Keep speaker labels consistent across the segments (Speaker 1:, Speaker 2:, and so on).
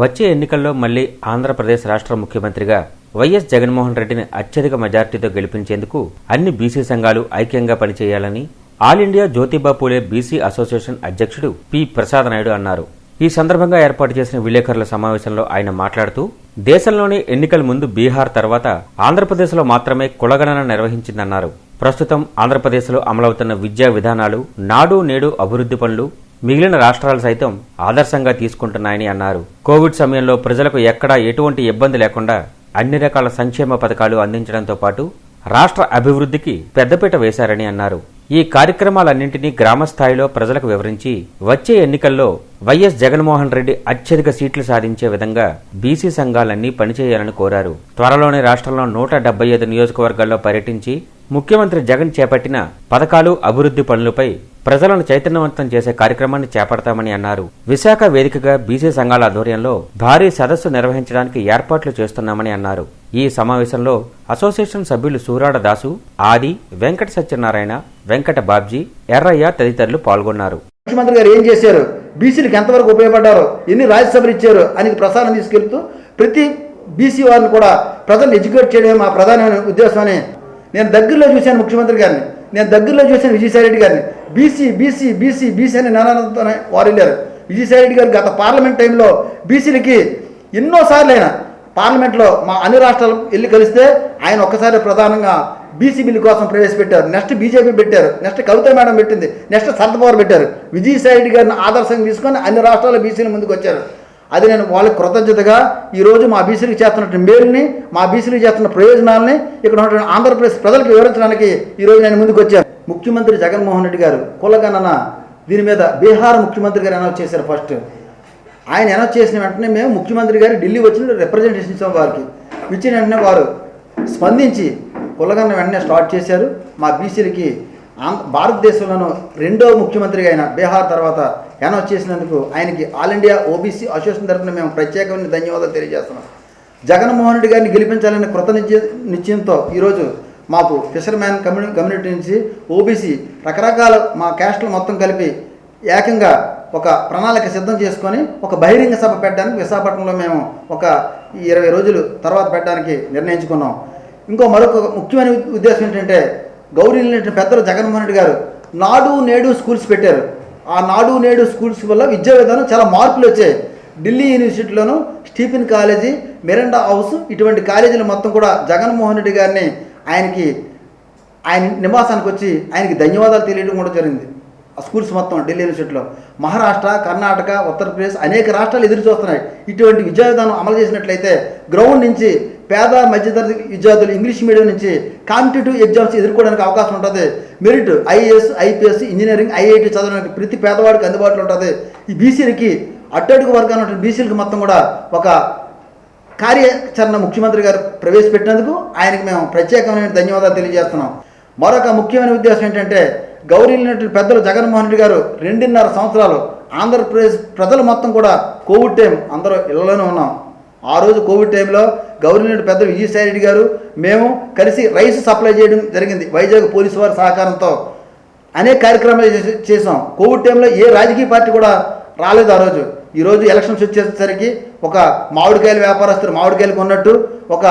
Speaker 1: వచ్చే ఎన్నికల్లో మళ్ళీ ఆంధ్రప్రదేశ్ రాష్ట్ర ముఖ్యమంత్రిగా వైఎస్ జగన్మోహన్ రెడ్డిని అత్యధిక మెజార్టీతో గెలిపించేందుకు అన్ని బీసీ సంఘాలు ఐక్యంగా పనిచేయాలని all India Jyotiba Phule BC association అధ్యక్షుడు పి ప్రసాద్ నాయుడు అన్నారు. ఈ సందర్భంగా ఏర్పాటు చేసిన విలేకరుల సమావేశంలో ఆయన మాట్లాడుతూ దేశంలోని ఎన్నికల ముందు బీహార్ తర్వాత ఆంధ్రప్రదేశ్లో మాత్రమే కులగణన నిర్వహించిందన్నారు. ప్రస్తుతం ఆంధ్రప్రదేశ్లో అమలవుతున్న విద్యా విధానాలు నాడు నేడు అభివృద్ధి పనులు మిగిలిన రాష్ట్రాలు సైతం ఆదర్శంగా తీసుకుంటున్నాయని అన్నారు. కోవిడ్ సమయంలో ప్రజలకు ఎక్కడా ఎటువంటి ఇబ్బంది లేకుండా అన్ని రకాల సంక్షేమ పథకాలు అందించడంతో పాటు రాష్ట్ర అభివృద్ధికి పెద్దపీట వేశారని అన్నారు. ఈ కార్యక్రమాలన్నింటినీ గ్రామస్థాయిలో ప్రజలకు వివరించి వచ్చే ఎన్నికల్లో వైఎస్ జగన్మోహన్ రెడ్డి అత్యధిక సీట్లు సాధించే విధంగా బీసీ సంఘాలన్నీ పనిచేయాలని కోరారు. త్వరలోనే రాష్ట్రంలో నూట డెబ్బై ఐదు నియోజకవర్గాల్లో పర్యటించి ముఖ్యమంత్రి జగన్ చేపట్టిన పథకాలు అభివృద్ధి పనులపై ప్రజలను చైతన్యవంతం చేసే కార్యక్రమాన్ని చేపడతామని అన్నారు. విశాఖ వేదికగా బీసీ సంఘాల ఆధ్వర్యంలో భారీ సదస్సు నిర్వహించడానికి ఏర్పాట్లు చేస్తున్నామని అన్నారు. ఈ సమావేశంలో అసోసియేషన్ సభ్యులు సూరాడ దాసు ఆది వెంకట సత్యనారాయణ వెంకట బాబ్జీ ఎర్రయ్య తదితరులు పాల్గొన్నారు.
Speaker 2: ముఖ్యమంత్రి గారు ఏం చేశారు? బీసీలకు ఎంతవరకు ఉపయోగపడ్డారు? ఎన్ని రాజ్యసభలు ఇచ్చారు? అని ప్రసారం తీసుకెళ్తూ ప్రతి బీసీ వారిని కూడా ప్రజలను ఎడ్యుకేట్ చేయడమే మా ప్రధానమైన ఉద్దేశం అని నేను దగ్గరలో చూశాను ముఖ్యమంత్రి గారిని. నేను దగ్గరలో చూశాను విజయసాయిరెడ్డి గారిని. బీసీ బీసీ బీసీ బీసీ అని నానాలతోనే వారు వెళ్ళారు. విజయసాయిరెడ్డి గారు గత పార్లమెంట్ టైంలో బీసీలకి ఎన్నోసార్లు అయినా పార్లమెంట్లో మా అన్ని రాష్ట్రాలు వెళ్ళి కలిస్తే ఆయన ఒక్కసారి ప్రధానంగా బీసీ బిల్లు కోసం ప్రవేశపెట్టారు. నెక్స్ట్ బీజేపీ పెట్టారు. నెక్స్ట్ కవిత మేడం పెట్టింది. నెక్స్ట్ సర్దపవర్ పెట్టారు. విజయసాయి రెడ్డి గారిని ఆదర్శంగా తీసుకొని అన్ని రాష్ట్రాల బీసీల ముందుకు వచ్చారు. అది నేను వాళ్ళకి కృతజ్ఞతగా ఈరోజు మా బీసీలకు చేస్తున్న మేలుని మా బీసీలకు చేస్తున్న ప్రయోజనాలని ఇక్కడ ఉన్నటువంటి ఆంధ్రప్రదేశ్ ప్రజలకు వివరించడానికి ఈరోజు నేను ముందుకు వచ్చాను. ముఖ్యమంత్రి జగన్మోహన్ రెడ్డి గారు కులగణన దీని మీద బీహార్ ముఖ్యమంత్రి గారు అనౌన్స్ చేశారు ఫస్ట్. ఆయన అనౌన్స్ చేసిన వెంటనే మేము ముఖ్యమంత్రి గారు ఢిల్లీ వచ్చిన రిప్రజెంటేషన్ ఇచ్చాం వారికి. ఇచ్చిన వెంటనే వారు స్పందించి కులగన్న వెంటనే స్టార్ట్ చేశారు. మా బీసీలకి ఆంధ్ర భారతదేశంలోనూ రెండో ముఖ్యమంత్రిగా అయిన బీహార్ తర్వాత అనౌన్స్ చేసినందుకు ఆయనకి ఆల్ ఇండియా ఓబీసీ అసోసియేషన్ తరఫున మేము ప్రత్యేకమైన ధన్యవాదాలు తెలియజేస్తున్నాం. జగన్మోహన్ రెడ్డి గారిని గెలిపించాలనే కృత నిశ్చయ నిశ్చయంతో ఈరోజు మాకు ఫిషర్మ్యాన్ కమ్యూని కమ్యూనిటీ నుంచి ఓబీసీ రకరకాల మా క్యాస్ట్లు మొత్తం కలిపి ఏకంగా ఒక ప్రణాళిక సిద్ధం చేసుకొని ఒక బహిరంగ సభ పెట్టడానికి విశాఖపట్నంలో మేము ఒక ఇరవై రోజులు తర్వాత పెట్టడానికి నిర్ణయించుకున్నాం. ఇంకో మరొక ముఖ్యమైన ఉద్దేశం ఏంటంటే గౌరీ పెద్దలు జగన్మోహన్ రెడ్డి గారు నాడు నేడు స్కూల్స్ పెట్టారు. ఆ నాడు నేడు స్కూల్స్ వల్ల విద్యా విధానం చాలా మార్పులు వచ్చాయి. ఢిల్లీ యూనివర్సిటీలోను స్టీఫెన్ కాలేజీ మిరండా హౌస్ ఇటువంటి కాలేజీలు మొత్తం కూడా జగన్మోహన్ రెడ్డి గారిని ఆయనకి ఆయన నివాసానికి వచ్చి ఆయనకి ధన్యవాదాలు తెలియడం కూడా జరిగింది. ఆ స్కూల్స్ మొత్తం ఢిల్లీ యూనివర్సిటీలో. మహారాష్ట్ర కర్ణాటక ఉత్తరప్రదేశ్ అనేక రాష్ట్రాలు ఎదురు చూస్తున్నాయి. ఇటువంటి విద్యా విధానం అమలు చేసినట్లయితే గ్రౌండ్ నుంచి పేద మధ్యతరగతి విద్యార్థులు ఇంగ్లీష్ మీడియం నుంచి కాంపిటేటివ్ ఎగ్జామ్స్ ఎదుర్కోవడానికి అవకాశం ఉంటుంది. Merit IAS IPS engineering IIT చదవడానికి ప్రతి పేదవాడికి అందుబాటులో ఉంటుంది. ఈ బీసీలకి అట్టడుగు వర్గాలు ఉన్న బీసీలకి మొత్తం కూడా ఒక కార్యాచరణ ముఖ్యమంత్రి గారు ప్రవేశపెట్టినందుకు ఆయనకి మేము ప్రత్యేకమైన ధన్యవాదాలు తెలియజేస్తున్నాం. మరొక ముఖ్యమైన ఉద్దేశం ఏంటంటే గౌరీ పెద్దలు జగన్మోహన్ రెడ్డి గారు రెండున్నర సంవత్సరాలు ఆంధ్రప్రదేశ్ ప్రజలు మొత్తం కూడా కోవిడ్ టైం అందరూ ఇళ్ళలోనే ఉన్నాం. ఆ రోజు కోవిడ్ టైంలో గవర్నమెంట్ పెద్ద విజయసాయి రెడ్డి గారు మేము కలిసి రైస్ సప్లై చేయడం జరిగింది వైజాగ్ పోలీసు వారి సహకారంతో. అనేక కార్యక్రమాలు చేసి- చేసాం కోవిడ్ టైంలో ఏ రాజకీయ పార్టీ కూడా రాలేదు ఆ రోజు. ఈరోజు ఎలక్షన్స్ వచ్చేసరికి ఒక మామిడికాయల వ్యాపారస్తులు మామిడికాయలు కొన్నట్టు ఒక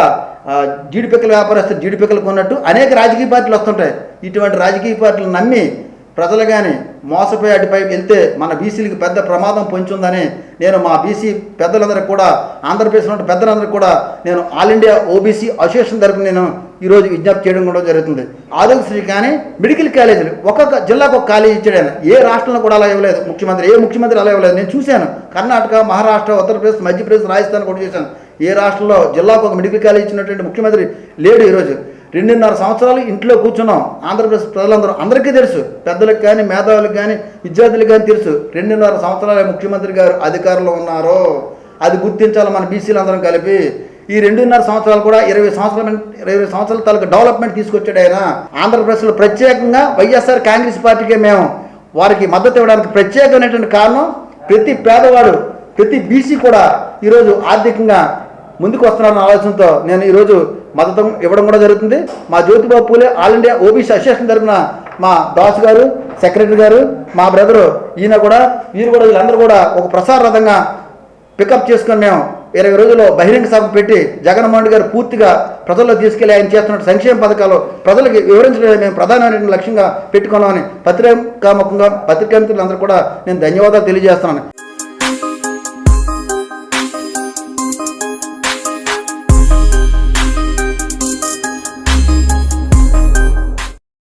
Speaker 2: జీడిపిక్కల వ్యాపారస్తులు జీడిపిక్కలు కొన్నట్టు అనేక రాజకీయ పార్టీలు వస్తుంటాయి. ఇటువంటి రాజకీయ పార్టీలు నమ్మి ప్రజలు కానీ మోసపోయి అటుపై వెళ్తే మన బీసీలకు పెద్ద ప్రమాదం పొంచుందని నేను మా బీసీ పెద్దలందరికీ కూడా ఆంధ్రప్రదేశ్లో ఉన్న పెద్దలందరికీ కూడా నేను ఆల్ ఇండియా ఓబీసీ అసోసియేషన్ తరపున నేను ఈరోజు విజ్ఞప్తి చేయడం కూడా జరుగుతుంది. ఆరోగ్యశ్రీ కానీ మెడికల్ కాలేజీలు ఒక్కొక్క జిల్లాకు ఒక కాలేజీ ఇచ్చాడు ఏ రాష్ట్రంలో కూడా అలా ఇవ్వలేదు. ముఖ్యమంత్రి ఏ ముఖ్యమంత్రి అలా ఇవ్వలేదు. నేను చూశాను. కర్ణాటక మహారాష్ట్ర ఉత్తరప్రదేశ్ మధ్యప్రదేశ్ రాజస్థాన్ కూడా చూశాను. ఏ రాష్ట్రంలో జిల్లాకు ఒక మెడికల్ కాలేజ్ ఇచ్చినటువంటి ముఖ్యమంత్రి లేడు ఈరోజు. రెండున్నర సంవత్సరాలు ఇంట్లో కూర్చున్నాం. ఆంధ్రప్రదేశ్ ప్రజలందరూ అందరికీ తెలుసు. పెద్దలకు కానీ మేధావులకు కానీ విద్యార్థులకు కానీ తెలుసు. రెండున్నర సంవత్సరాల ముఖ్యమంత్రి గారు అధికారంలో ఉన్నారు అది గుర్తించాలి మన బీసీలు అందరం కలిపి. ఈ రెండున్నర సంవత్సరాలు కూడా ఇరవై సంవత్సరాల ఇరవై సంవత్సరాల తాలూకు డెవలప్మెంట్ తీసుకొచ్చాడు ఆయన. ఆంధ్రప్రదేశ్లో ప్రత్యేకంగా వైఎస్ఆర్ కాంగ్రెస్ పార్టీకే మేము వారికి మద్దతు ఇవ్వడానికి ప్రత్యేకమైనటువంటి కారణం ప్రతి పేదవాడు ప్రతి బీసీ కూడా ఈరోజు ఆర్థికంగా ముందుకు వస్తున్నారన్న ఆలోచనతో నేను ఈరోజు మద్దతు ఇవ్వడం కూడా జరుగుతుంది. మా Jyotibabu Phule all India OBC association తరఫున మా దాస్ గారు సెక్రటరీ గారు మా బ్రదరు ఈయన కూడా వీరు కూడా వీళ్ళందరూ కూడా ఒక ప్రసార రథంగా పికప్ చేసుకుని మేము ఇరవై రోజుల్లో బహిరంగ సభ పెట్టి జగన్మోహన్ రెడ్డి గారు పూర్తిగా ప్రజల్లో తీసుకెళ్ళి ఆయన చేస్తున్న సంక్షేమ పథకాలు ప్రజలకు వివరించడం మేము ప్రధానమైన లక్ష్యంగా పెట్టుకున్నామని పత్రికాముఖంగా పత్రికా మిత్రులందరూ కూడా నేను ధన్యవాదాలు తెలియజేస్తున్నాను.